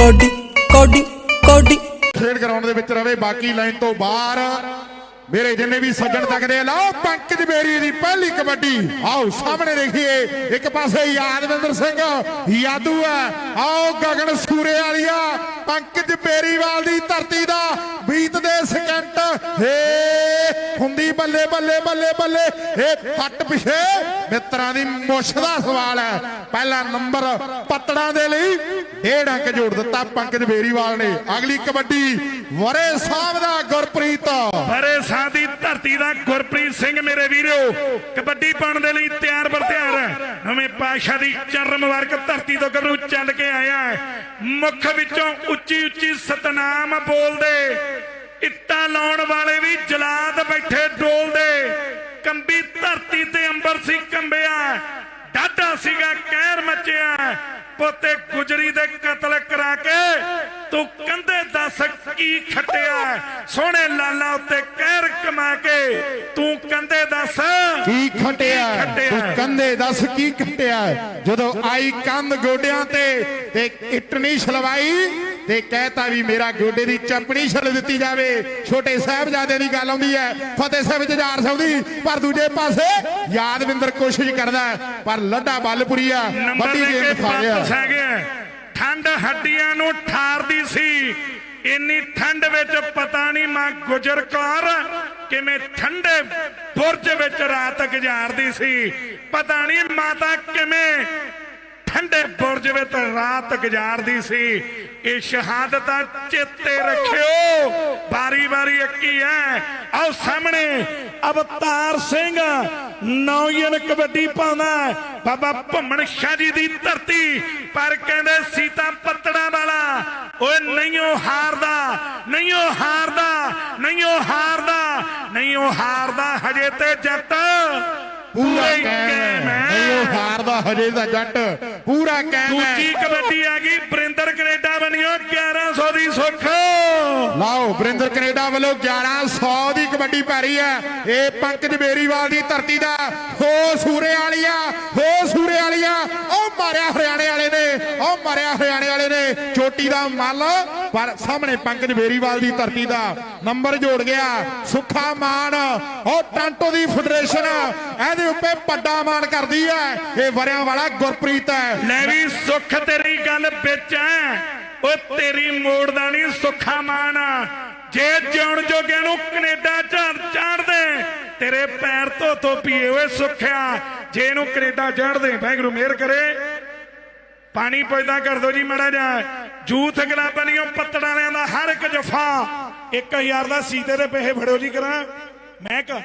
Cody ਕੋਡੀ ਕੋਡੀ। ਖੇਡ ਗਰਾਊਂਡ ਦੇ ਵਿੱਚ ਰਵੇ ਬਾਕੀ ਲਾਈਨ ਤੋਂ ਬਾਹਰ। ਮੇਰੇ ਜਿੰਨੇ ਵੀ ਸੱਜਣ ਤੱਕਦੇ ਆ, ਲਓ ਪੰਕਜ ਬੇਰੀ ਦੀ ਪਹਿਲੀ ਕਬੱਡੀ। ਆਓ ਸਾਹਮਣੇ ਦੇਖੀਏ ਇੱਕ ਪਾਸੇ ਯਾਦਵਿੰਦਰ ਸਿੰਘ ਯਾਦੂ ਹੈ। ਆਓ ਗਗਨ ਸੂਰੇ ਵਾਲੀਆ ਪੰਕਜ ਬੇਰੀਵਾਲ ਦੀ ਧਰਤੀ ਦਾ ਬੀਤਦੇ ਸਕਿੰਟ ਹੇ, ਹੁੰਦੀ ਬੱਲੇ ਬੱਲੇ ਬੱਲੇ ਬੱਲੇ। ਇਹ ਫੱਟ ਪਿਛੇ। ਮਿੱਤਰਾਂ ਦੀ ਮੁੱਛ ਦਾ ਸਵਾਲ ਹੈ। ਪਹਿਲਾ ਨੰਬਰ ਪਤੜਾਂ ਦੇ ਲਈ ਡੇਢ ਅੰਕ ਜੋੜ ਦਿੱਤਾ ਪੰਕਜ ਬੇਰੀਵਾਲ ਨੇ। ਅਗਲੀ ਕਬੱਡੀ, ਵਰੇ ਸਾਹਿਬ ਦਾ ਗੁਰਪ੍ਰੀਤ। ਵਰੇ ਸਾਹਿਬ ਦੀ ਧਰਤੀ ਦਾ ਗੁਰਪ੍ਰੀਤ ਸਿੰਘ, ਮੇਰੇ ਵੀਰੋ। ਕਬੱਡੀ ਪਾਉਣ ਦੇ ਲਈ ਤਿਆਰ ਬਰ ਤਿਆਰ ਹੈ। ਨਵੇਂ ਪਾਸ਼ਾ ਦੀ ਚਰਨ ਮੁਬਾਰਕ ਧਰਤੀ ਤੋਂ ਗੱਭਰੂ ਚੱਲ ਕੇ ਆਇਆ ਹੈ। ਮੁੱਖ ਵਿੱਚੋਂ ਉੱਚੀ ਉੱਚੀ ਸਤਨਾਮ ਬੋਲਦੇ। ਇੱਟਾਂ ਲਾਉਣ ਵਾਲੇ ਵੀ ਜਲਾਦ ਬੈਠੇ ਡੋਲਦੇ। ਕੰਬੀ ਧਰਤੀ ਤੇ ਅੰਬਰ ਸੀ ਕੰਬਿਆ ਡਾਢਾ ਸੀਗਾ ਕਹਿਰ ਮਚਿਆ। ਪੋਤੇ ਗੁਜਰੀ ਦੇ ਕਤਲ ਕਰਾ ਕੇ ਤੂੰ ਕੰਧੇ ਦੱਸ ਕੀ ਖੱਟਿਆ? ਸੋਹਣੇ ਲਾਲਾ ਉੱਤੇ ਕਹਿਰ ਕਮਾ ਕੇ ਤੂੰ ਕੰਧੇ ਦੱਸ ਕੀ ਖਟਿਆ? ਤੂੰ ਕੰਦੇ ਦੱਸ ਕੀ ਖਟਿਆ? ਜਦੋਂ ਆਈ ਕੰਧ ਗੋਡਿਆਂ ਤੇ ਤੇ ਇੱਟ ਨਹੀਂ ਛਲਵਾਈ ਤੇ ਕਹਿਤਾ ਵੀ ਮੇਰਾ ਗੋਡੇ ਦੀ ਚੱਪਣੀ ਛਲ ਦਿੱਤੀ ਜਾਵੇ। ਛੋਟੇ ਸਾਹਿਬਜ਼ਾਦੇ ਦੀ ਗੱਲ ਆਉਂਦੀ ਹੈ। ਫਤਿਹ ਸਾਹਿਬ ਜਜਾਰ ਸੌਦੀ। ਪਰ ਦੂਜੇ ਪਾਸੇ ਯਾਦਵਿੰਦਰ ਕੋਸ਼ਿਸ਼ ਕਰਦਾ ਪਰ ਲੱਡਾ ਬੱਲਪੁਰੀ ਆ ਵੱਡੀ ਗੇਮ ਆ। ਗਿਆ ਠੰਡ ਹੱਡੀਆਂ ਨੂੰ ਠਾਰਦੀ ਸੀ। ਇੰਨੀ ਠੰਡ ਵਿੱਚ ਪਤਾ ਨਹੀਂ ਮਾਂ ਗੁਜਰ ਕੌਰ ਕਿਵੇਂ ਠੰਡੇ ਬੁਰਜ ਵਿੱਚ ਰਾਤ ਗੁਜ਼ਾਰਦੀ ਸੀ। ਪਤਾ ਨਹੀਂ ਮਾਤਾ ਕਿਵੇਂ ਠੰਡੇ ਬੁਰਜ ਵਿੱਚ ਰਾਤ ਗੁਜ਼ਾਰਦੀ ਸੀ ਇਹ ਸ਼ਹਾਦਤਾਂ ਚੇਤੇ ਰੱਖਿਓ ਬਾਰੀ ਬਾਰੀ ਇੱਕੀ ਹੈ ਆਓ ਸਾਹਮਣੇ ਅਵਤਾਰ ਸਿੰਘ ਨੌਜਨ ਕਬੱਡੀ ਪਾਉਂਦਾ। ਬਾਬਾ ਭੰਮਣ ਸ਼ਾਹ ਜੀ ਦੀ ਧਰਤੀ ਪਰ ਕਹਿੰਦੇ ਸੀਤਾ ਪੱਤੜਾ ਵਾਲਾ ਓਏ ਨਹੀਂਓ ਹਾਰਦਾ ਨਹੀਂਓ ਹਾਰਦਾ ਨਹੀਂਓ ਹਾਰਦਾ ਨਹੀਂਓ ਹਾਰਦਾ ਹਜੇ ਤੇ ਜੱਟ ਪੂਰਾ। ਹਾਰਦਾ ਹਜੇ ਦਾ ਜੱਟ। ਪੂਰਾ ਕੈਮ ਹੈ। ਦੂਜੀ ਕਬੱਡੀ ਆ ਗਈ। ਬਰਿੰਦਰ ਕੈਨੇਡਾ ਬਣਿਓ 1100 ਦੀ ਸੁੱਖ। ਲਓ ਬਰਿੰਦਰ ਕੈਨੇਡਾ ਵੱਲੋਂ 1100 ਦੀ ਕਬੱਡੀ ਪੈ ਰਹੀ ਹੈ। ਇਹ ਪੰਕਜ ਬੇਰੀਵਾਲ ਦੀ ਧਰਤੀ ਦਾ ਹੋ ਸੂਰੇ ਵਾਲੀਆ ਹੋ ਸੂਰੇ ਵਾਲੀਆ ਉਹ ਮਾਰਿਆ ਹਰਿਆਣੇ ਵਾਲੇ ਨੇ। ਉਹ ਮਾਰਿਆ ਹਰਿਆਣੇ ਵਾਲੇ ਨੇ, ਚੋਟੀ ਦਾ ਮੱਲ, ਪਰ ਸਾਹਮਣੇ ਪੰਕਜ ਬੇਰੀਵਾਲ ਦੀ ਧਰਤੀ ਦਾ ਨੰਬਰ ਜੋੜ ਗਿਆ, ਸੁੱਖਾ ਮਾਨ, ਉਹ ਟਾਂਟੋ ਦੀ ਫੈਡਰੇਸ਼ਨ, ਇਹਦੇ ਉੱਤੇ ਵੱਡਾ ਮਾਨ ਕਰਦੀ ਹੈ, ਇਹ ਵਰਿਆਂ ਵਾਲਾ ਗੁਰਪ੍ਰੀਤ ਹੈ। ਲੈ ਵੀ ਸੁੱਖ ਤੇਰੀ ਗੱਲ ਵਿੱਚ ਐ ਓ ਤੇਰੀ ਮੋੜਦਾ ਨਹੀਂ ਸੁੱਖਾ ਮਾਨ। ਜੇ ਜਿਉਣ ਜੋਗਿਆਂ ਨੂੰ ਕੈਨੇਡਾ ਝਾੜ ਚਾੜਦੇ ਤੇਰੇ ਪੈਰ ਤੋਂ ਧੋ ਪੀਏ ਓਏ ਸੁੱਖਿਆ। ਜੇ ਇਹਨੂੰ ਕੈਨੇਡਾ ਚਾੜਦੇ ਵਾਹਿਗੁਰੂ ਮਿਹਰ ਕਰੇ। ਪਾਣੀ ਪੈਦਾ ਕਰ ਦੋ ਜੀ ਮੜਾ ਜਾ ਜੂਥ ਗਲਾਬਣੀਓ ਪੱਤੜ ਵਾਲਿਆਂ ਦਾ ਹਰ ਇੱਕ ਜਫਾ 1000 ਦਾ ਸੀਤੇ ਦੇ ਪੈਸੇ ਫੜੋ ਜੀ ਕਰਾਂ। ਮੈਂ ਕਹ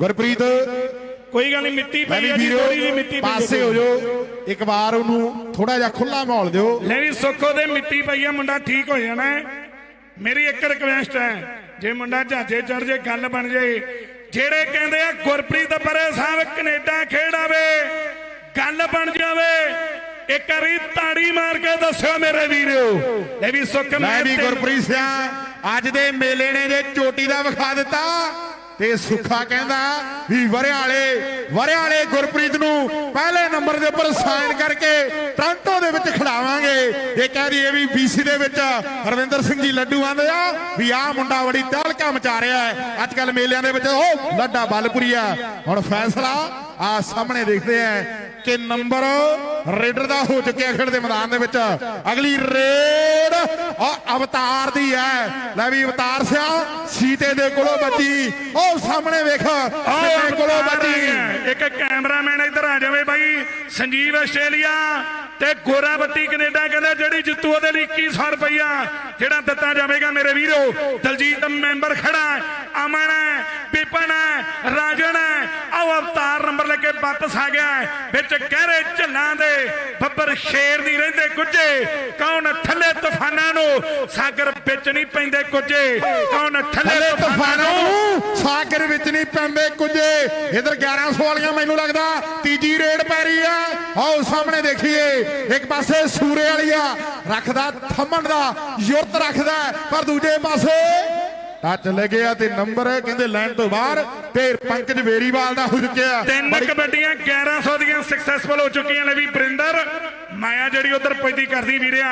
ਗੁਰਪ੍ਰੀਤ ਕੋਈ ਗੱਲ ਨਹੀਂ ਮਿੱਟੀ ਪਈ ਆ ਜੀ ਥੋੜੀ ਜਿਹੀ ਮਿੱਟੀ ਪਈ ਪਾਸੇ ਹੋ ਜਾਓ। ਇੱਕ ਵਾਰ ਉਹਨੂੰ ਥੋੜਾ ਜਿਹਾ ਖੁੱਲਾ ਮਾਹੌਲ ਦਿਓ। ਲੈ ਵੀ ਸੁੱਖੋ ਦੇ ਮਿੱਟੀ ਪਈ ਆ ਮੁੰਡਾ ਠੀਕ ਹੋ ਜਾਣਾ ਹੈ। ਮੇਰੀ ਇੱਕ ਰਿਕਵੈਸਟ ਹੈ ਜੇ ਮੁੰਡਾ ਜਹਾਜ਼ੇ ਚੜ ਜੇ ਗੱਲ ਬਣ ਜੇ। ਜਿਹੜੇ ਕਹਿੰਦੇ ਆ ਗੁਰਪ੍ਰੀਤ ਬਰੇ ਸਾਹਿਬ ਕੈਨੇਡਾ ਖੇਡ ਆਵੇ ਗੱਲ ਬਣ ਜਾਵੇ। ਇੱਕ ਵਾਰੀ ਤਾੜੀ ਮਾਰ ਕੇ ਦੱਸਿਓ ਮੇਰੇ ਵੀਰੋ। ਲੈ ਵੀ ਸੁੱਖ ਮੈਂ ਵੀ ਗੁਰਪ੍ਰੀਤ ਸਿੰਘ ਅੱਜ ਦੇ ਮੇਲੇ ਨੇ ਜੇ ਚੋਟੀ ਦਾ ਵਿਖਾ ਦਿੱਤਾ ਤੇ ਸੁੱਖਾ ਕਹਿੰਦਾ ਵੀ ਵਰਿਆਂ ਵਾਲੇ ਵਰਿਆਂ ਵਾਲੇ ਗੁਰਪ੍ਰੀਤ ਨੂੰ ਪਹਿਲੇ ਨੰਬਰ ਦੇ ਉੱਪਰ ਸਾਈਨ ਕਰਕੇ ਟ੍ਰਾਂਟੋ ਦੇ ਵਿੱਚ ਖਿਡਾਵਾਂਗੇ। ਇਹ ਕਹਿੰਦੀ ਇਹ ਵੀ ਬੀਸੀ ਦੇ ਵਿੱਚ ਹਰਵਿੰਦਰ ਸਿੰਘ ਜੀ ਲੱਡੂ ਆਂਦੇ ਆ ਵੀ ਆਹ ਮੁੰਡਾ ਬੜੀ ਤਹਿਲਕਾ ਮਚਾ ਰਿਹਾ ਹੈ। ਅੱਜ ਕੱਲ ਮੇਲਿਆਂ ਦੇ ਵਿੱਚ ਉਹ ਲੱਡਾ ਬਲਪੁਰੀਆ। ਹੁਣ ਫੈਸਲਾ ਆ ਸਾਹਮਣੇ ਦੇਖਦੇ ਆ ਕਿ ਨੰਬਰ ਰੇਡਰ ਦਾ ਹੋ ਚੁੱਕਿਆ ਖੇਡ ਦੇ ਮੈਦਾਨ ਦੇ ਵਿੱਚ। ਅਗਲੀ ਰੇਡ ਆ ਅਵਤਾਰ ਦੀ ਹੈ। ਲੈ ਵੀ ਅਵਤਾਰ ਸਿਆ ਸੀਤੇ ਦੇ ਕੋਲੋਂ ਬੱਜੀ। ਉਹ ਸਾਹਮਣੇ ਵੇਖ ਸੀਤੇ ਕੋਲੋਂ ਬੱਜੀ। ਇੱਕ ਕੈਮਰਾਮੈਨ ਇੱਧਰ ਆ ਜਾਵੇ ਬਾਈ ਸੰਜੀਵ ਆਸਟ੍ਰੇਲੀਆ ਤੇ ਗੋਰਾ ਬੱਤੀ ਕੈਨੇਡਾ ਕਹਿੰਦਾ ਜਿਹੜੀ ਜਿੱਤੂ ਉਹਦੇ ਲਈ 2100 ਰੁਪਇਆ ਜਿਹੜਾ ਦਿੱਤਾ ਜਾਵੇਗਾ ਮੇਰੇ ਵੀਰੋ। ਦਲਜੀਤ ਮੈਂਬਰ ਖੜਾ ਅਮਨ ਹੈ ਵਿਪਨ ਹੈ ਰਾਜਨ ਲੈ ਕੇ ਵਾਪਸ ਆ ਗਿਆ ਹੈ। ਵਿੱਚ ਗਹਿਰੇ ਝੱਲਾਂ ਦੇ ਬੱਬਰ ਸ਼ੇਰ ਨਹੀਂ ਰਹਿੰਦੇ ਗੁੱਜੇ ਕੌਣ ਥੱਲੇ ਤੂਫਾਨਾਂ ਨੂੰ ਸਾਗਰ ਵਿੱਚ ਨਹੀਂ ਪੈਂਦੇ ਗੁੱਜੇ ਕੌਣ ਥੱਲੇ ਤੂਫਾਨਾਂ ਨੂੰ ਸਾਗਰ ਵਿੱਚ ਨਹੀਂ ਪੈਂਦੇ ਕੁਝੇ ਇਧਰ 1100 ਵਾਲੀਆਂ ਮੈਨੂੰ ਲੱਗਦਾ ਤੀਜੀ ਰੇਡ ਪੈ ਰਹੀ ਆ ਆਓ ਸਾਹਮਣੇ ਦੇਖੀਏ। ਇੱਕ ਪਾਸੇ ਸੂਰੇ ਵਾਲੀਆ ਰੱਖਦਾ ਥੰਮਣ ਦਾ ਯੁਰਤ ਰੱਖਦਾ ਪਰ ਦੂਜੇ ਪਾਸੇ ਟੱਚ ਲੱਗਿਆ ਤੇ ਨੰਬਰ ਕਹਿੰਦੇ ਲਾਈਨ ਤੋਂ ਬਾਹਰ ਤੇ ਪੰਕਜ ਵੇਰੀਵਾਲ ਦਾ ਹੋ ਚੁੱਕਿਆ। ਤਿੰਨ ਕਬੱਡੀਆਂ 1100 ਦੀਆਂ ਸਕਸੈਸਫੁਲ ਹੋ ਚੁੱਕੀਆਂ ਨੇ ਵੀ ਬਰਿੰਦਰ। ਮਾਇਆ ਜਿਹੜੀ ਉਧਰ ਪੈਦੀ ਕਰਦੀ ਵੀਰਿਆ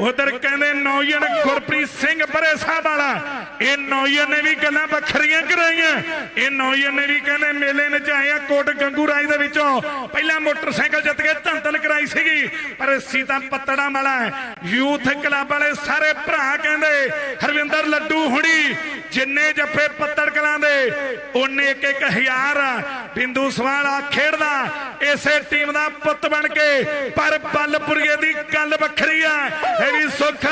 ਉਧਰ ਕਹਿੰਦੇ ਨੌਜਣ ਗੁਰਪ੍ਰੀਤ ਸਿੰਘ ਬਰੇ ਸਾਹਿਬ ਵਾਲਾ। ਇਹ ਨੌਜਣ ਨੇ ਵੀ ਗੱਲਾਂ ਵੱਖਰੀਆਂ ਕਰਾਈਆਂ। ਇਹ ਨੌਜਣ ਨੇ ਵੀ ਕਹਿੰਦੇ ਮੇਲੇ ਨਚਾਏ ਆ ਕੋਟ ਗੰਗੂ ਰਾਜ ਦੇ ਵਿੱਚੋਂ। ਪਹਿਲਾਂ ਮੋਟਰਸਾਈਕਲ ਜਿੱਤ ਕੇ ਧੰਦਲ ਕਰਾਈ ਸੀਗੀ, ਪਰ ਸੀਤਾ ਪੱਤੜਾ ਵਾਲਾ ਯੂਥ ਕਲੱਬ ਵਾਲੇ ਸਾਰੇ ਭਰਾ ਕਹਿੰਦੇ, ਹਰਵਿੰਦਰ ਲੱਡੂ ਹੁਣੀ, ਜਿੰਨੇ ਜੱਫੇ ਪੱਤੜ ਕਲਾਂ ਦੇ, ਉਹਨੇ ਇੱਕ ਇੱਕ ਹਜ਼ਾਰ ਬਿੰਦੂ ਸਵਾਲਾ ਖੇਡਦਾ। ਇਸੇ ਟੀਮ ਦਾ ਪੁੱਤ ਬਣ ਕੇ, ਪਰ ਬੱਲਪੁਰੀਏ ਦੀ ਗੱਲ ਵੱਖਰੀ ਆ। ਇਹ ਵੀ ਸੁੱਖ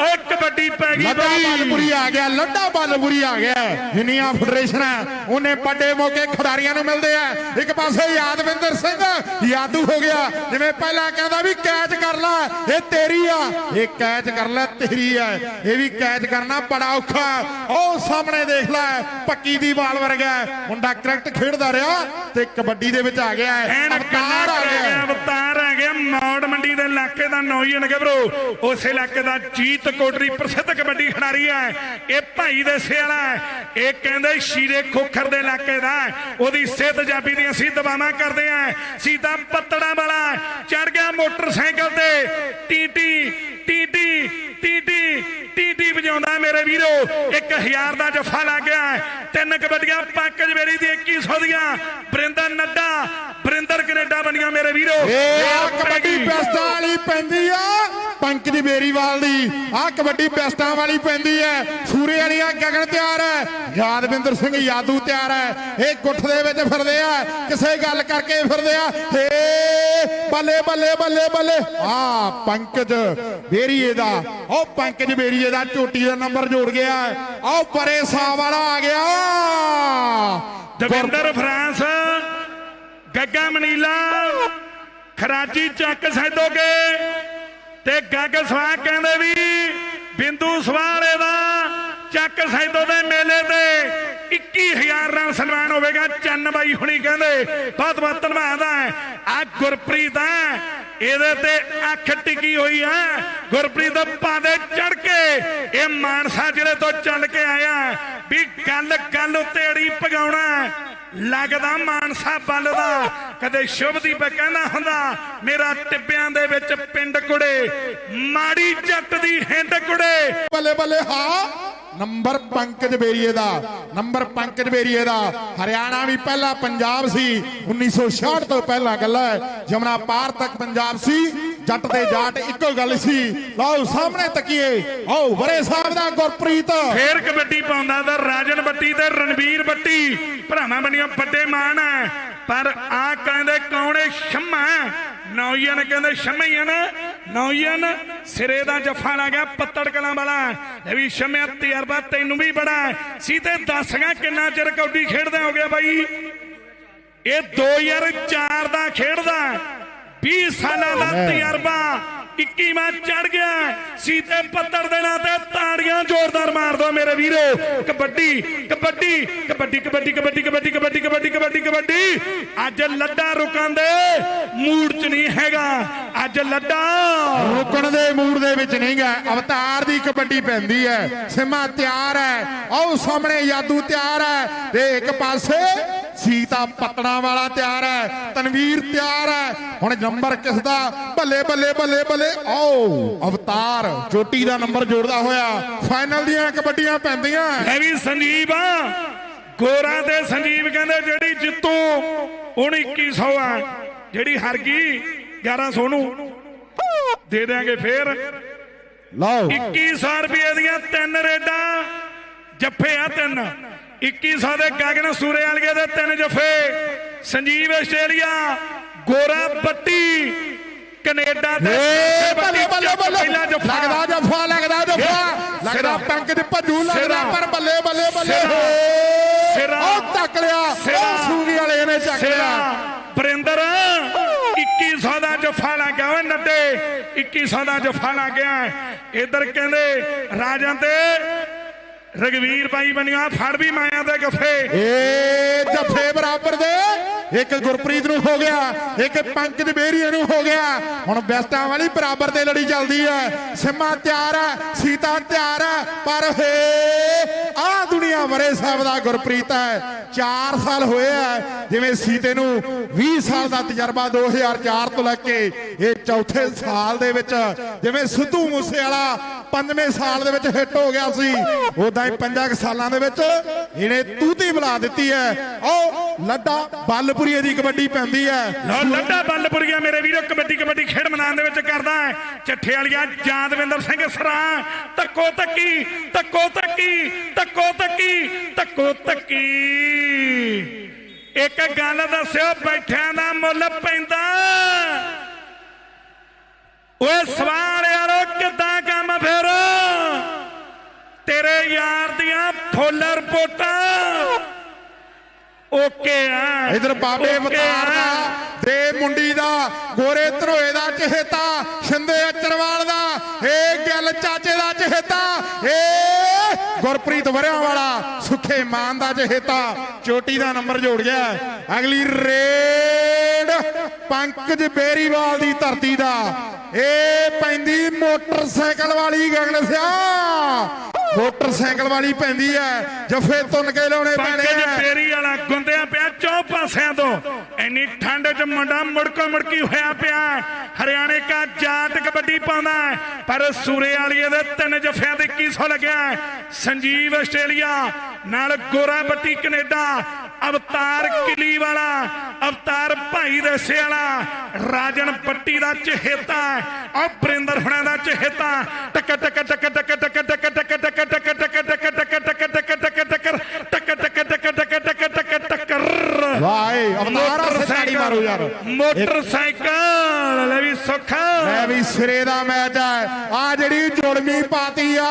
ਉਹ ਕਬੱਡੀ ਪੈ ਗਈ। ਲੱਡਾ ਬਲਪੁਰੀ ਆ ਗਿਆ ਲੱਡਾ ਬਲਪੁਰੀ ਆ ਗਿਆ। ਜਿੰਨੀਆਂ ਫੈਡਰੇਸ਼ਨਾਂ ਉਹਨੇ ਵੱਡੇ ਮੌਕੇ ਖਿਡਾਰੀਆਂ ਨੂੰ ਮਿਲਦੇ ਆ। ਇੱਕ ਪਾਸੇ ਯਾਦਵਿੰਦਰ ਸਿੰਘ ਯਾਦੂ ਹੋ ਗਿਆ। ਜਿਵੇਂ ਪਹਿਲਾਂ ਕਹਿੰਦਾ ਵੀ ਕੈਚ ਕਰ ਲੈ ਇਹ ਤੇਰੀ ਆ। ਇਹ ਕੈਚ ਕਰ ਲੈ ਤੇਰੀ ਆ। ਇਹ ਵੀ ਕੈਚ ਕਰਨਾ ਬੜਾ ਔਖਾ। ਉਹ ਸਾਹਮਣੇ ਦੇਖ ਲੈ ਪੱਕੀ ਦੀ ਬਾਲ ਵਰਗਾ। ਮੁੰਡਾ ਕ੍ਰਿਕਟ ਖੇਡਦਾ ਰਿਹਾ ਤੇ ਕਬੱਡੀ ਦੇ ਵਿੱਚ ਆ ਗਿਆ। ਐਨ ਅਵਤਾਰ ਆ ਗਿਆ। ਅਵਤਾਰ ਆ ਗਿਆ ਮੌੜ ਮੰਡੀ ਦੇ ਇਲਾਕੇ ਦਾ ਨੌਜਵਾਨ ਗੱਭਰੂ ਉਸ ਇਲਾਕੇ ਦਾ ਜੀਤ ਕੋਟਰੀ ਪ੍ਰਸਿੱਧ ਕਬੱਡੀ ਖਿਡਾਰੀ ਹੈ। ਇਹ ਭਾਈ ਦੇ ਸੇ ਵਾਲਾ ਇਹ ਕਹਿੰਦੇ ਸ਼ੀਰੇ ਖੋਖਰ ਦੇ ਇਲਾਕੇ ਦਾ ਉਹਦੀ ਸਿਹਤ ਜਾਬੀ ਦੀਆਂ ਅਸੀਂ ਦਵਾਵਾਂ ਕਰਦੇ ਆ ਸੀਤਾ ਪੱਤੜਾ ਵਾਲਾ ਚੜ ਗਿਆ ਮੋਟਰਸਾਈਕਲ ਤੇ। ਟੀਟੀ ਟੀਟੀ ਟੀਟੀ ਟੀਟੀ ਵਜਾਉਂਦਾ ਮੇਰੇ ਵੀਰੋ। 1000 ਦਾ ਜਫਾ ਲੱਗ ਗਿਆ ਤਿੰਨ ਕਬੱਡੀਆਂ ਪੰਕਜ ਵੇਰੀ ਦੀ 2100 ਦੀਆਂ। ਬਰਿੰਦਰ ਨੱਡਾ ਬਰਿੰਦਰ ਕੈਨੇਡਾ ਬਣੀਆਂ ਮੇਰੇ ਵੀਰੋ। ਇਹ ਕਬੱਡੀ। ਪੈਸਟਾਂ ਵਾਲੀ ਪੈਂਦੀ ਆ। ਪੰਕਜ ਬੇਰੀਵਾਲ ਦੀ ਆ ਕਬੱਡੀ ਪੈਸਟਾਂ ਵਾਲੀ ਪੈਂਦੀ ਹੈ ਸੂਰੇ ਵਾਲੀਆ ਗਗਨ ਤਿਆਰ ਹੈ ਯਾਦਵਿੰਦਰ ਸਿੰਘ ਯਾਦੂ ਤਿਆਰ ਹੈ ਇਹ ਗੁੱਠ ਦੇ ਵਿੱਚ ਫਿਰਦੇ ਆ। ਕਿਸੇ ਗੱਲ ਕਰਕੇ ਫਿਰਦੇ ਆ। ਏ ਬੱਲੇ ਬੱਲੇ ਬੱਲੇ ਬੱਲੇ। ਆ ਪੰਕਜ ਬੇਰੀਏ ਦਾ ਉਹ ਪੰਕਜ ਬੇਰੀਏ ਦਾ ਚੋਟੀ ਦਾ ਨੰਬਰ ਜੋੜ ਗਿਆ ਆਹ ਪਰੇ ਸਾਹ ਵਾਲਾ ਆ ਗਿਆ। ਦਵਿੰਦਰ ਫਰਾਂਸ। ਗੱਗਾ ਮਨੀਲਾ, ਖਰਾਜੀ ਚੱਕ ਸੈਦੋਗੇ। ਤੇ ਗੱਗ ਸਵਾ ਕਹਿੰਦੇ ਵੀ, ਬਿੰਦੂ ਸਵਾਲੇ ਦਾ ਚੱਕ ਸੈਦੋ ਦੇ ਮੇਲੇ ਤੇ 21000 ਨਾਲ ਸਨਮਾਨ ਹੋਵੇਗਾ। ਚੰਨ ਬਾਈ ਹੁਣੀ ਕਹਿੰਦੇ, ਬਹੁਤ ਬਹੁਤ ਧੰਨਵਾਦ ਹੈ ਆ ਗੁਰਪ੍ਰੀਤ ਹੈ ਇਹਦੇ ਤੇ ਅੱਖ ਟਿਕੀ ਹੋਈ ਹੈ ਗੁਰਪ੍ਰੀਤ ਪਾਦੇ ਚੜ ਕੇ, ਇਹ ਮਾਨਸਾ ਜ਼ਿਲ੍ਹੇ ਤੋਂ ਚੱਲ ਕੇ ਆਇਆ। ਵੀ ਗੱਲ ਗੱਲ ਉੱਤੇ ਅੜੀ ਪਗਾਉਣਾ ਲੱਗਦਾ ਮਾਨਸਾ ਬੱਲ ਕਦੇ ਸ਼ੁਭਦੀਪ ਕਹਿੰਦਾ ਹੁੰਦਾ, ਮੇਰਾ ਟਿੱਬਿਆਂ ਦੇ ਵਿੱਚ ਪਿੰਡ ਕੁੜੇ, ਮਾੜੀ ਜੱਟ ਦੀ ਹਿੰਡ ਕੁੜੇ। ਬੱਲੇ ਬੱਲੇ ਹਾਂ, ਨੰਬਰ ਪੰਕਜ ਬੇਰੀਏ ਦਾ, ਨੰਬਰ ਪੰਕਜ ਬੇਰੀਏ ਦਾ। ਹਰਿਆਣਾ ਵੀ ਪਹਿਲਾਂ ਪੰਜਾਬ ਸੀ 1966 ਤੋਂ ਪਹਿਲਾਂ ਗੱਲ ਹੈ। ਜਮਨਾ ਪਾਰ ਤੱਕ ਪੰਜਾਬ ਸੀ। ਜੱਟ ਤੇ ਜਾਟ ਇੱਕੋ ਗੱਲ ਸੀ। ਲਓ, ਸਾਹਮਣੇ ਤੱਕੀਏ। ਆਓ ਵਰੇ ਸਾਹਿਬ ਦਾ ਗੁਰਪ੍ਰੀਤ। ਫੇਰ ਕਬੱਡੀ ਪਾਉਂਦਾ ਤਾਂ ਰਾਜਨ ਬੱਟੀ ਤੇ ਰਣਵੀਰ ਬੱਟੀ। ਭਰਾਵਾਂ ਬਣੀਆਂ ਵੱਡੇ ਮਾਣ ਹੈ ਪਰ ਆ ਕਹਿੰਦੇ ਕੌਣੇ ਸ਼ਮਾ ਨੌਜਨ ਕਹਿੰਦੇ ਸ਼ਮਾ ਹੀ ਸਿਰੇ ਦਾ ਜਫਾ ਲਾ ਗਿਆ ਪੱਤੜ ਕਲਾਂ ਵਾਲਾ। ਇਹ ਵੀ ਸ਼ਮਿਆ ਤਜਰਬਾ ਤੈਨੂੰ ਵੀ ਬੜਾ ਹੈ। ਸੀ ਤੇ ਦੱਸਗਾ ਕਿੰਨਾ ਚਿਰ ਕੌਡੀ ਖੇਡਦੇ ਹੋ ਗਿਆ ਬਾਈ। ਇਹ 2004 ਦਾ ਖੇਡ 20 ਸਾਲਾਂ ਦਾ ਤਜਰਬਾ 21ਵਾਂ ਚੜ ਗਿਆ ਸੀਤੇ ਪੱਤਰ ਦੇ ਨਾਂ ਤੇ ਤਾੜੀਆਂ ਜ਼ੋਰਦਾਰ ਮਾਰ ਦੋ ਮੇਰੇ ਵੀਰੋ। ਕਬੱਡੀ ਕਬੱਡੀ ਕਬੱਡੀ ਕਬੱਡੀ ਕਬੱਡੀ ਕਬੱਡੀ ਕਬੱਡੀ ਕਬੱਡੀ ਕਬੱਡੀ ਕਬੱਡੀ। ਅੱਜ ਲੱਡਾ ਰੁਕਾਂ ਦੇ ਮੂਡ 'ਚ ਨਹੀਂ ਹੈਗਾ। ਅੱਜ ਲੱਡਾ ਰੁਕਣ ਦੇ ਮੂਡ ਦੇ ਵਿੱਚ ਨਹੀਂ ਗਾ। ਅਵਤਾਰ ਦੀ ਕਬੱਡੀ ਪੈਂਦੀ ਹੈ। ਸਿਮਾ ਤਿਆਰ ਹੈ। ਆਓ ਸਾਹਮਣੇ ਯਾਦੂ ਤਿਆਰ ਹੈ। ਤੇ ਇੱਕ ਪਾਸੇ ਸੀਤਾ ਪਤਣਾ ਵਾਲਾ ਤਿਆਰ ਹੈ ਤਨਵੀਰ ਤਿਆਰ ਹੈ। ਹੁਣ ਨੰਬਰ ਕਿਸ ਦਾ? ਬੱਲੇ ਬੱਲੇ ਬੱਲੇ ਬੱਲੇ। ਆਓ ਅਵਤਾਰ ਚੋਟੀ ਦਾ ਨੰਬਰ ਜੋੜਦਾ ਹੋਇਆ। ਫਾਈਨਲ ਦੀਆਂ ਕਬੱਡੀਆਂ ਪੈਂਦੀਆਂ। ਇਹ ਵੀ ਸੰਜੀਵ ਆ। ਗੋਰਾ ਤੇ ਸੰਜੀਵ ਕਹਿੰਦੇ ਜਿਹੜੀ ਜਿੱਤੂ ਹੁਣ 2100 ਆ। ਜਿਹੜੀ ਹਾਰ ਗਈ 1100 ਨੂੰ। ਦੇ ਦਿਆਂਗੇ ਫੇਰ। ਲਓ। 2100 ਰੁਪਏ ਦੀਆਂ ਤਿੰਨ ਰੇਡਾਂ। ਜੱਫੇ ਆ ਤਿੰਨ। 2100 ਦੇ ਗਗਨ ਸੂਰੇ ਵਾਲੀਏ ਦੇ ਤਿੰਨ ਜੱਫੇ ਸੰਜੀਵ ਆਸਟ੍ਰੇਲੀਆ ਗੋਰਾ ਬੱਟੀ ਕੈਨੇਡਾ ਦੇ ਬੱਲੇ ਬੱਲੇ ਬੱਲੇ ਪਹਿਲਾ ਜੱਫਾ ਲੱਗਦਾ ਜੱਫਾ ਲੱਗਦਾ ਜੱਫਾ ਲੱਗਦਾ ਸਿਰਾ। ਪੰਕਜ ਭੱਜੂ ਲੱਗਦਾ। ਪਰ ਬੱਲੇ ਬੱਲੇ ਬੱਲੇ ਸਿਰਾ। ਉਹ ਤੱਕ ਲਿਆ ਸਿਰਾ। ਵਾਲੇ ਨੇ ਚੱਕ ਲਿਆ ਬਰਿੰਦਰ 2100 ਦਾ ਜਫਾ ਲੱਗਾ ਓਏ ਨੱਡੇ 2100 ਦਾ ਜਫਾ ਲੱਗ ਗਿਆ ਇਧਰ ਕਹਿੰਦੇ ਰਾਜਾਂ ਤੇ ਰਗਵੀਰ ਬਾਈ ਬਣਿਆ, ਫੜ ਵੀ ਮਾਇਆ ਦੇ ਗੱਫੇ ਏ ਜੱਫੇ ਬਰਾਬਰ ਦੇ। ਇੱਕ ਗੁਰਪ੍ਰੀਤ ਨੂੰ ਹੋ ਗਿਆ, ਇੱਕ ਪੰਕਜ ਬੇਰੀਏ ਨੂੰ ਹੋ ਗਿਆ। ਹੁਣ ਬੈਸਟਾਂ ਵਾਲੀ ਬਰਾਬਰ ਤੇ ਲੜੀ ਚੱਲਦੀ ਹੈ। ਸਿੰਮਾ ਤਿਆਰ ਹੈ, ਸੀਤਾ ਤਿਆਰ ਹੈ, ਪਰ ਹੇ ਵਰੇ ਸਾਹਿਬ ਦਾ ਗੁਰਪ੍ਰੀਤ ਹੈ। 4 ਸਾਲ ਹੋਏ ਆ। ਜਿਵੇਂ ਸੀਤੇ ਨੂੰ 20 ਸਾਲ ਦਾ ਤਜਰਬਾ 2004 ਤੋਂ ਲੈ ਕੇ ਇਹ ਚੌਥੇ ਸਾਲ ਦੇ ਵਿੱਚ ਜਿਵੇਂ ਸਿੱਧੂ ਮੂਸੇ ਵਾਲਾ ਪੰਜਵੇਂ ਸਾਲ ਦੇ ਵਿੱਚ ਹਿੱਟ ਹੋ ਗਿਆ ਸੀ ਉਦਾਂ ਹੀ ਪੰਜਾਂ ਸਾਲਾਂ ਦੇ ਵਿੱਚ ਇਹਨੇ ਤੂਤੀ ਬੁਲਾ ਦਿੱਤੀ ਹੈ। ਉਹ ਲੱਡਾ ਬੱਲਪੁਰੀਏ ਦੀ ਕਬੱਡੀ ਪੈਂਦੀ ਹੈ। ਲੱਡਾ ਬੱਲਪੁਰੀਆ ਮੇਰੇ ਵੀਰੋ, ਕਬੱਡੀ ਕਬੱਡੀ ਖੇਡ ਮੈਦਾਨ ਦੇ ਵਿੱਚ ਕਰਦਾ ਹੈ। ਚੱਠੇ ਵਾਲੀਆਂ ਯਾਦਵਿੰਦਰ ਸਿੰਘ ਸਰਾਂ, ਤੱਕੋ ਤੱਕੀ ਤੱਕੋ ਤੱਕੀ ਤੱਕੋ ਤੱਕੀ। ਤੱਕੋ ਤੱਕੀ ਇੱਕ ਗੱਲ ਦੱਸਿਓ ਬੈਠਿਆਂ ਦਾ ਮੁੱਲ ਪੈਂਦਾ। ਓਏ ਸਵਾਲ ਯਾਰੋ ਕਿੱਦਾਂ ਕੰਮ ਫੇਰ? ਤੇਰੇ ਯਾਰ ਦੀਆਂ ਫੁੱਲ ਰਿਪੋਰਟਾਂ। ਓਕੇ ਆ। ਇਧਰ ਬਾਬੇ ਆ। ਦਾ ਦੇ ਮੁੰਡੀ ਦਾ ਗੋਰੇ ਧਰੋਏ ਦਾ ਚਹੇਤਾ ਸ਼ਿੰਦੇ ਅਚਰਵਾਲ ਦਾ ਏ ਗਿੱਲ ਚਾਚੇ ਦਾ ਚਹੇਤਾ ਏ ਗੁਰਪ੍ਰੀਤ ਵਰਿਆਂ ਵਾਲਾ ਸੁੱਖੇ ਮਾਨ ਦਾ ਚਹੇਤਾ ਚੋਟੀ ਦਾ ਨੰਬਰ ਜੋੜ ਗਿਆ ਅਗਲੀ ਰੇਡ, ਪੰਕਜ ਬੇਰੀਵਾਲ ਦੀ ਧਰਤੀ ਦਾ। ਇਹ ਪੈਂਦੀ ਮੋਟਰਸਾਈਕਲ ਵਾਲੀ ਗਗਨ ਸਿਆ। ਮੋਟਰਸਾਈਕਲ ਵਾਲੀ ਪੈਂਦੀ ਹੈ ਜਫੇ ਤੁਨਕੇ ਲਾਉਣੇ ਪੈਣੇ ਪੰਕਜ ਤੇਰੀ ਵਾਲਾ ਗੁੰਦਿਆ ਪਿਆ ਚੌ ਪਾਸਿਆਂ ਤੋਂ। ਐਨੀ ਠੰਡ 'ਚ ਮੁੰਡਾ ਮੁੜਕੋ ਮੁੜਕੀ ਹੋਇਆ ਪਿਆ। ਹਰਿਆਣੇ ਕਾ ਜਾਟ ਕਬੱਡੀ ਪਾਉਂਦਾ ਪਰ ਸੂਰੇ ਵਾਲੀਏ ਦੇ ਤਿੰਨ ਜਫਿਆਂ ਦੇ ਕੀ ਸੋ ਲੱਗਿਆ ਸੰਜੀਵ ਆਸਟ੍ਰੇਲੀਆ ਨਾਲ ਗੋਰਾ ਬੱਟੀ ਕੈਨੇਡਾ ਅਵਤਾਰ ਕਿਲੀ ਵਾਲਾ ਅਵਤਾਰ ਭਾਈ ਰਸੇ ਵਾਲਾ ਰਾਜਨ ਪੱਟੀ ਦਾ ਚਹੇਤਾ ਔਰ ਬ੍ਰਿੰਦਰ ਹੁਣਾਂ ਦਾ ਚਹੇਤਾ ਟਕ ਟਕ ਟਕ ਟਕ ਟਕ ਟਕ ਵਾਏ ਅਵਤਾਰਾ ਸੱਚਾੜੀ ਮਾਰੋ ਯਾਰ। ਮੋਟਰਸਾਈਕਲ ਲੈ ਵੀ ਸੁੱਖ। ਐ ਵੀ ਸਿਰੇ ਦਾ ਮੈਚ ਹੈ। ਆ ਜਿਹੜੀ ਜੁੜਮੀ ਪਾਤੀ ਆ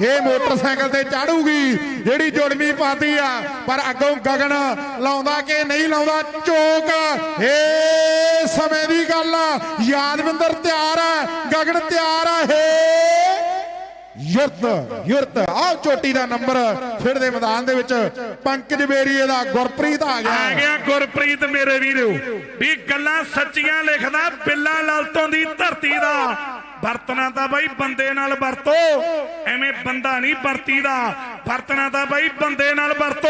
ਇਹ ਮੋਟਰਸਾਈਕਲ ਤੇ ਚਾੜੂਗੀ। ਜਿਹੜੀ ਜੁੜਮੀ ਪਾਤੀ ਆ ਪਰ ਅੱਗੋਂ ਗਗਨ ਲਾਉਂਦਾ ਕਿ ਨਹੀਂ ਲਾਉਂਦਾ ਚੋਕ। ਏ ਸਮੇਂ ਦੀ ਗੱਲ ਯਾਦਵਿੰਦਰ ਤਿਆਰ ਹੈ ਗਗਨ ਤਿਆਰ ਹੈ ਹੇ ਯੁਰਤ ਯੁਰਤ। ਆ ਚੋਟੀ ਦਾ ਨੰਬਰ ਫਿਰ ਦੇ ਮੈਦਾਨ ਦੇ ਵਿੱਚ ਪੰਕਜ ਬੇਰੀਏ ਦਾ ਗੁਰਪ੍ਰੀਤ ਆ ਗਿਆ। ਆ ਗਿਆ ਗੁਰਪ੍ਰੀਤ ਮੇਰੇ ਵੀਰੋ। ਵੀ ਗੱਲਾਂ ਸੱਚੀਆਂ ਲਿਖਦਾ ਬਿੱਲਾ ਲਾਲਤੋਂ ਦੀ ਧਰਤੀ ਦਾ। ਵਰਤਣਾ ਤਾਂ ਬਾਈ ਬੰਦੇ ਨਾਲ ਵਰਤੋ। ਐਵੇਂ ਬੰਦਾ ਨਹੀਂ ਵਰਤੀਦਾ। ਵਰਤਣਾ ਤਾਂ ਬਾਈ ਬੰਦੇ ਨਾਲ ਵਰਤੋ।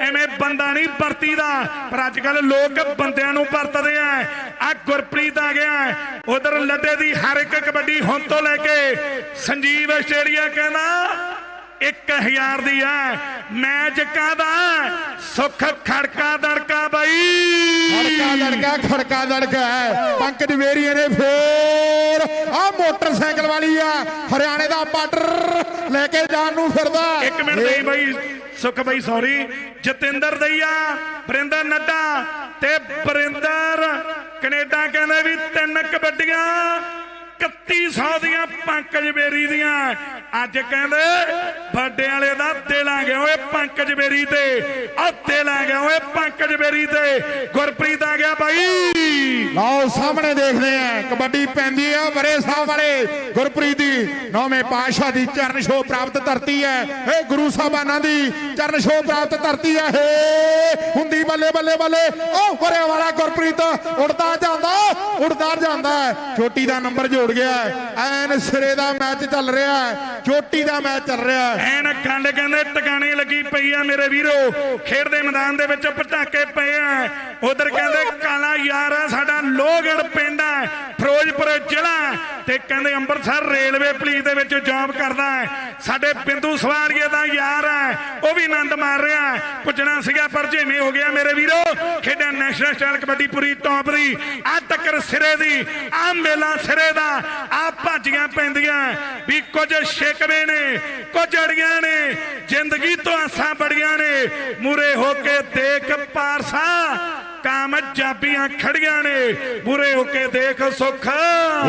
ਐਵੇਂ ਬੰਦਾ ਨਹੀਂ ਵਰਤੀਦਾ। ਪਰ ਅੱਜ ਕੱਲ ਲੋਕ ਬੰਦਿਆਂ ਨੂੰ ਵਰਤਦੇ ਆ। ਆ ਗੁਰਪ੍ਰੀਤ ਆ ਗਿਆ। ਉਧਰ ਲੱਡੇ ਦੀ ਹਰ ਇੱਕ ਕਬੱਡੀ ਹੁਣ ਤੋਂ ਲੈ ਕੇ ਸੰਜੀਵ ਆਸਟ੍ਰੇਲੀਆ ਕਹਿੰਦਾ 1000 ਦੀ ਹੈ ਮੈਚ ਕਾਦਾ ਸੁੱਖ ਖੜਕਾ ਦੜਕਾ ਬਾਈ। ਖੜਕਾ ਦੜਕਾ ਖੜਕਾ ਦੜਕਾ ਪੰਕਜ ਵੇਰੀਏ ਨੇ ਫੇਰ। ਆ ਮੋਟਰਸਾਈਕਲ ਵਾਲੀ ਆ ਹਰਿਆਣੇ ਦਾ ਬਾਰਡਰ ਲੈ ਕੇ ਜਾਣ ਨੂੰ ਫਿਰਦਾ। ਇੱਕ ਮਿੰਟ ਦੇਈ ਬਾਈ ਸੁੱਖ ਬਾਈ ਸੌਰੀ ਜਤਿੰਦਰ ਦਈਆ ਬਰਿੰਦਰ ਨੱਡਾ ਤੇ ਬਰਿੰਦਰ ਕੈਨੇਡਾ ਕਹਿੰਦੇ ਵੀ ਤਿੰਨ ਕਬੱਡੀਆਂ 3100 ਦੀਆਂ ਪੰਕਜ ਬੇਰੀ ਦੀਆਂ। ਅੱਜ ਕਹਿੰਦੇ ਵੱਡੇ ਵਾਲੇ ਦਾ ਦਿਲ ਗਿਆ ਓਏ ਪੰਕਜ ਬੇਰੀ ਤੇ। ਆ ਦਿਲ ਗਿਆ ਓਏ ਪੰਕਜ ਬੇਰੀ ਤੇ। ਗੁਰਪ੍ਰੀਤ ਆ ਗਿਆ ਬਾਈ। ਲਓ, ਸਾਹਮਣੇ ਦੇਖਦੇ ਆ, ਕਬੱਡੀ ਪੈਂਦੀ ਆ ਬਰੇ ਸਾਹਿਬ ਵਾਲੇ। ਗੁਰਪ੍ਰੀਤ ਦੀ ਨੌਵੇਂ ਪਾਤਸ਼ਾਹ ਦੀ ਚਰਨ ਛੋਹ ਪ੍ਰਾਪਤ ਧਰਤੀ ਹੈ। ਏ ਗੁਰੂ ਸਾਹਿਬਾਨਾਂ ਦੀ ਚਰਨ ਛੋਹ ਪ੍ਰਾਪਤ ਧਰਤੀ ਹੈ। ਹੇ, ਹੁੰਦੀ ਬੱਲੇ ਬੱਲੇ ਬੱਲੇ। ਉਹ ਵਰੇ ਵਾਲਾ ਗੁਰਪ੍ਰੀਤ, ਉੜਦਾ ਜਾਂਦਾ ਉੜਦਾ ਜਾਂਦਾ। ਹੈ। ਚੋਟੀ ਦਾ ਨੰਬਰ ਜੋੜ ਗਿਆ। ਐਨ ਸਿਰੇ ਦਾ ਮੈਚ ਚੱਲ ਰਿਹਾ ਹੈ। ਚੋਟੀ ਦਾ ਮੈਚ ਚੱਲ ਰਿਹਾ ਹੈ। ਐਨ ਖੰਡ ਕਹਿੰਦੇ ਟਿਕਾਣੇ ਲੱਗੀ ਪਈ ਆ ਮੇਰੇ ਵੀਰੋ। ਖੇਡ ਦੇ ਮੈਦਾਨ ਦੇ ਵਿੱਚ ਪਟਾਕੇ ਪਏ ਆ। ਉਧਰ ਕਹਿੰਦੇ ਕਾਲਾ ਯਾਰ ਆ, ਸਾਡਾ ਲੋਹਗੜ ਪਿੰਡ ਆ, ਫਿਰੋਜ਼ਪੁਰ ਜ਼ਿਲ੍ਹਾ ਤੇ ਕਹਿੰਦੇ ਅੰਮ੍ਰਿਤਸਰ ਰੇਲਵੇ ਪੁਲਿਸ ਦੇ ਵਿੱਚ ਜੌਬ ਕਰਦਾ ਸਾਡੇ ਬਿੰਦੂ ਸਵਾਰੀਏ ਦਾ ਯਾਰ ਹੈ ਉਹ ਵੀ ਆਨੰਦ ਮਾਰ ਰਿਹਾ ਹੈ। ਪੁੱਜਣਾ ਸੀਗਾ, ਪਰ ਜਿਵੇਂ ਹੋ ਗਿਆ ਮੇਰੇ ਵੀਰੋ। ਖੇਡਾਂ ਨੈਸ਼ਨਲ ਸਟਾਈਲ ਕਬੱਡੀ ਪੂਰੀ ਟੌਪ ਦੀ। ਆ ਟੱਕਰ ਸਿਰੇ ਦੀ, ਆ ਮੇਲਾ ਸਿਰੇ ਦਾ। ਆ ਭਾਜੀਆਂ ਪੈਂਦੀਆਂ। ਵੀ ਕੁਝ ਸ਼ਿਕਵੇ ਨੇ ਕੁਝ ਅੜੀਆਂ ਨੇ ਜ਼ਿੰਦਗੀ ਤੋਂ ਆਸਾਂ ਬੜੀਆਂ ਨੇ। ਮੂਰੇ ਹੋ ਕੇ ਦੇਖ ਪਾਰਸਾ ਕਾਮਯਾਬੀਆਂ ਖੜੀਆਂ ਨੇ। ਮੂਰੇ ਹੋ ਕੇ ਦੇਖ ਸੁੱਖ।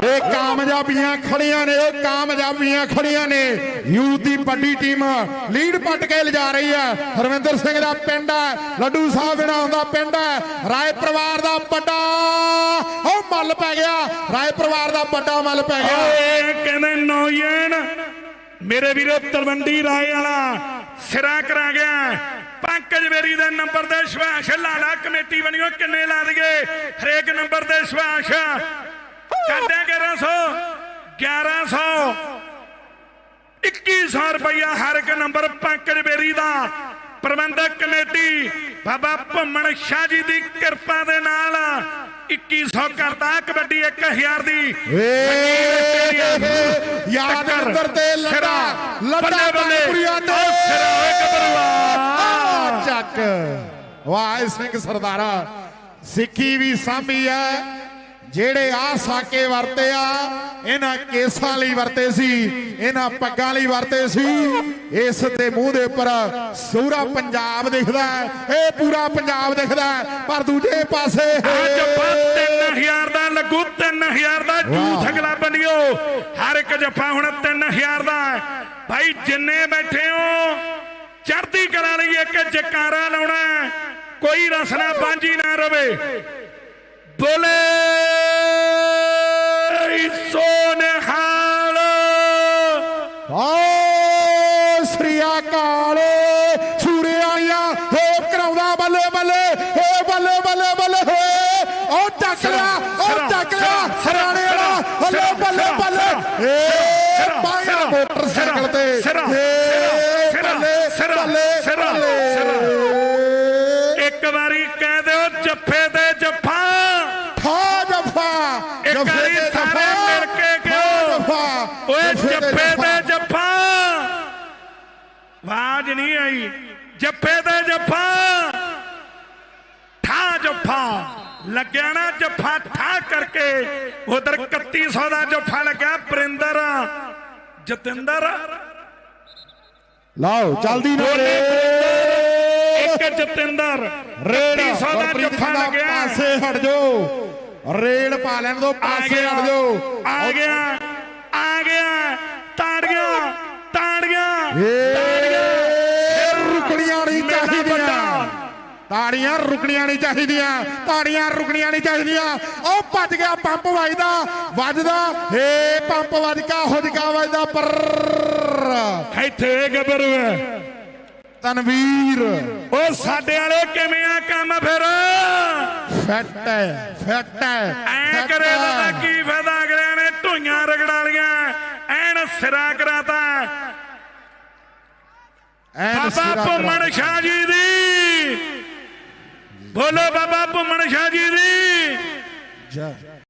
ਇਹ ਕਾਮਯਾਬੀਆਂ ਖੜੀਆਂ ਨੇ ਉਹ ਕਾਮਯਾਬੀਆਂ ਖੜੀਆਂ ਨੇ। ਯੂਥ ਦੀ ਵੱਡੀ ਟੀਮ ਲੀਡ ਪੱਟ ਕੇ ਲਿਜਾ ਰਹੀ ਹੈ। ਹਰਵਿੰਦਰ ਸਿੰਘ ਦਾ ਪਿੰਡ ਹੈ ਲੱਡੂ ਸਾਹਿਬ ਜਿਹੜਾ ਹੁੰਦਾ ਪਿੰਡ ਹੈ। ਰਾਏ ਪਰਿਵਾਰ ਦਾ ਵੱਡਾ ਉਹ ਮੱਲ ਪੈ ਗਿਆ। ਰਾਏ ਪਰਿਵਾਰ ਦਾ ਵੱਡਾ ਮੱਲ ਪੈ ਗਿਆ। ਓਏ ਕਹਿੰਦੇ ਨੌਜਣ ਮੇਰੇ ਵੀਰੋ, ਤਲਵੰਡੀ ਰਾਏ ਵਾਲਾ ਸਿਰਾ ਕਰਾ ਗਿਆ। ਪੰਕਜ ਮੇਰੀ ਦੇ ਨੰਬਰ ਦੇ ਸ਼ਵਾਸ਼ ਲਾਲਾ ਕਮੇਟੀ ਬਣੀਓ, ਕਿੰਨੇ ਲਾ ਦਈਏ? ਹਰੇਕ ਨੰਬਰ ਦੇ ਸ਼ਵਾਸ਼ ਕਰਦੇ 1100 1100 2100 ਰੁਪਇਆ ਹਰ ਇੱਕ ਨੰਬਰ ਪੰਕਜ ਬੇਰੀ ਦਾ ਪ੍ਰਬੰਧਕ ਕਮੇਟੀ। ਬਾਬਾ ਭੁੰਮਣ ਸ਼ਾਹ ਜੀ ਦੀ ਕਿਰਪਾ ਦੇ ਨਾਲ 2100 ਕਰਦਾ ਕਬੱਡੀ 1000 ਦੀ। ਯਾਦ ਅੰਦਰ ਤੇ ਸਿਰਾ, ਲੱਡਾ ਬੱਲੇ ਤੇ। ਉਹ ਸਿਰਾ ਓਏ। ਆ ਚੱਕ। ਵਾਹ ਸਿੰਘ ਸਰਦਾਰਾ। ਸਿੱਖੀ ਵੀ ਸਾਂਭੀ ਐ ਜਿਹੜੇ ਆ ਸਾਕੇ ਵਰਤੇ ਆ ਇਹਨਾਂ ਕੇਸਾਂ ਲਈ ਵਰਤੇ ਸੀ ਇਹਨਾਂ ਪੱਗਾਂ ਲਈ ਵਰਤੇ ਸੀ ਇਸ ਦੇ ਮੂੰਹ ਦੇ ਉੱਪਰ ਸੂਰਾ ਪੰਜਾਬ ਦਿਖਦਾ ਇਹ ਪੂਰਾ ਪੰਜਾਬ ਦਿਖਦਾ ਪਰ ਦੂਜੇ ਪਾਸੇ ਅੱਜ ਬਾਅਦ 3000 ਦਾ ਲੱਗੂ 3000 ਦਾ ਵਾਹ। ਅਗਲਾ ਬਣਿਓ ਹਰ ਇੱਕ ਜੱਫਾ ਹੁਣ 3000 ਦਾ। ਭਾਈ ਜਿੰਨੇ ਬੈਠੇ ਹੋ ਚੜ੍ਹਦੀ ਕਲਾ ਲਈ ਇੱਕ ਜਕਾਰਾ ਲਾਉਣਾ। ਕੋਈ ਰਸਨਾ ਬਾਂਝੀ ਨਾ ਰਵੇ ਬੋਲੇ ਸੋਨਹਾਲ ਓ ਸ੍ਰੀ ਅਕਾਲ। ਸੂਰੇ ਆਇਆ ਹੋ ਕਰਾਉਂਦਾ ਬੱਲੇ ਬੱਲੇ ਹੋ ਬੱਲੇ ਬੱਲੇ ਬੱਲੇ ਹੋ। ਲਿਆ ਓ ਚੱਕ ਲਿਆ ਹਰਿਆਣੇ ਵਾਲਾ ਹੱਲੇ ਬੱਲੇ ਬੱਲੇ। ਏ ਪਾਇਆ ਮੋਟਰਸਾਈਕਲ ਤੇ। ਏ ਬੱਲੇ ਬੱਲੇ ਬੱਲੇ। ਇੱਕ ਵਾਰੀ ਕਹਿ ਆਵਾਜ਼ ਨਹੀਂ ਆਈ। ਜੱਫੇ ਤੇ ਜੱਫਾ ਠਾ ਜੱਫਾ ਲੱਗਿਆ ਨਾ ਜੱਫਾ ਠਾ ਕਰਕੇ। ਉਧਰ 3100 ਦਾ ਜੱਫਾ ਲੱਗਿਆ ਪ੍ਰਿੰਦਰ ਜਤਿੰਦਰ। ਲਾਓ ਜਲਦੀ ਨਾਲ ਇੱਕ ਜਤਿੰਦਰ ਰੇਡ। 3100 ਦਾ ਜੱਫਾ ਦਾ ਲੱਗਿਆ। ਪਾਸੇ ਹਟ ਜਾਓ। ਰੇਡ ਪਾ ਲੈਣ ਦੋ ਪਾਸੇ ਗਿਆ ਹਟ ਜਾਓ। ਆ ਗਿਆ ਆ ਗਿਆ ਤਾੜੀਆਂ ਤਾੜੀਆਂ ਏ ਰੁਕਣੀਆਂ ਨਹੀਂ ਮੇਲਾ ਚਾਹੀਦੀਆਂ ਵੱਡਾ। ਤਾੜੀਆਂ ਰੁਕਣੀਆਂ ਨਹੀਂ ਚਾਹੀਦੀਆਂ ਤਾੜੀਆਂ ਰੁਕਣੀਆਂ ਨਹੀਂ ਚਾਹੀਦੀਆਂ। ਉਹ ਭੱਜ ਗਿਆ ਪੰਪ ਵੱਜਦਾ ਵੱਜਦਾ ਏ ਪੰਪ ਵੱਜ ਕਾ ਹੁਜਕਾ ਵੱਜਦਾ ਪਰ ਇੱਥੇ ਗੱਭਰੂ ਹੈ। ਤਨਵੀਰ। ਉਹ ਸਾਡੇ ਵਾਲੇ ਕਿਵੇਂ ਆ ਕੰਮ ਫਿਰ? ਫਿੱਟ ਹੈ ਫਿੱਟ ਹੈ ਐ ਕਰੇ। ਦਾ ਕੀ ਫਾਇਦਾ ਅਗਲਿਆਂ ਨੇ ਢੋਈਆਂ ਰਗੜਾ ਲੀਆਂ ਐਨ ਸਿਰਾ ਕਰਾਤਾ। ਐਨ ਬਾਬਾ ਸਿਰਾ ਭੁੰਮਣ ਸ਼ਾਹ ਜੀ ਦੀ। ਬੋਲੋ ਬਾਬਾ ਭੁੰਮਣ ਸ਼ਾਹ ਜੀ ਦੀ ਕਰਾ।